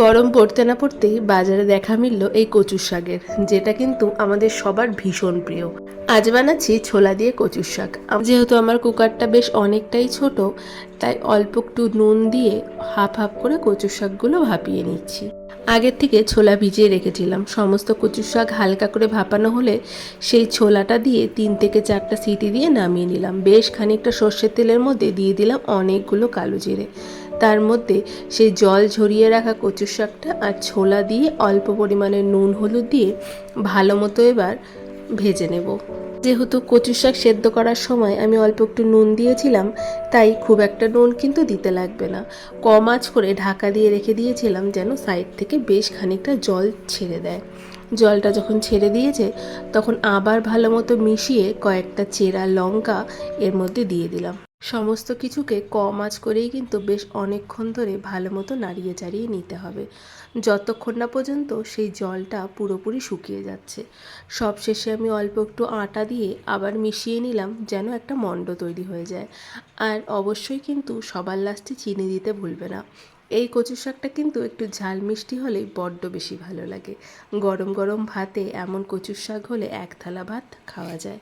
গরম পড়তে না পড়তেই বাজারে দেখা মিলল এই কচুর শাকের, যেটা কিন্তু আমাদের সবার ভীষণ প্রিয়। আজ বানাচ্ছি ছোলা দিয়ে কচুর শাক। যেহেতু আমার কুকারটা বেশ অনেকটাই ছোট, তাই অল্প একটু নুন দিয়ে হাফ হাফ করে কচুর শাকগুলো ভাপিয়ে নিচ্ছি। আগের থেকে ছোলা ভিজিয়ে রেখেছিলাম। সমস্ত কচুর শাক হালকা করে ভাপানো হলে সেই ছোলাটা দিয়ে তিন থেকে চারটা সিটি দিয়ে নামিয়ে নিলাম। বেশ খানিকটা সর্ষের তেলের মধ্যে দিয়ে দিলাম অনেকগুলো কালো জিরে। তার মধ্যে সেই জল ঝরিয়ে রাখা কচুর শাকটা আর ছোলা দিয়ে অল্প পরিমাণে নুন হলুদ দিয়ে ভালো মতো এবার ভেজে নেব। যেহেতু কচুর শাক সেদ্ধ করার সময় আমি অল্প একটু নুন দিয়েছিলাম, তাই খুব একটা নুন কিন্তু দিতে লাগবে না। কম আঁচ করে ঢাকা দিয়ে রেখে দিয়েছিলাম যেন সাইড থেকে বেশ খানিকটা জল ছেড়ে দেয়। জলটা যখন ছেড়ে দিয়েছে, তখন আবার ভালো মতো মিশিয়ে কয়েকটা চেরা লঙ্কা এর মধ্যে দিয়ে দিলাম। সমস্ত কিছুকে কম আঁচ করেই কিন্তু বেশ অনেকক্ষণ ধরে ভালো মতো নাড়িয়ে চাড়িয়ে নিতে হবে। যতক্ষণ না পর্যন্ত সেই জলটা পুরোপুরি শুকিয়ে যাচ্ছে। সব শেষে আমি অল্প একটু আটা দিয়ে আবার মিশিয়ে নিলাম যেন একটা মণ্ড তৈরি হয়ে যায়। আর অবশ্যই কিন্তু সবার লাস্টে চিনি দিতে ভুলবে না। এই কচু শাকটা কিন্তু একটু ঝাল মিষ্টি হলেই বড্ড বেশি ভালো লাগে। গরম গরম ভাতে এমন কচুর শাক হলে এক থালা ভাত খাওয়া যায়।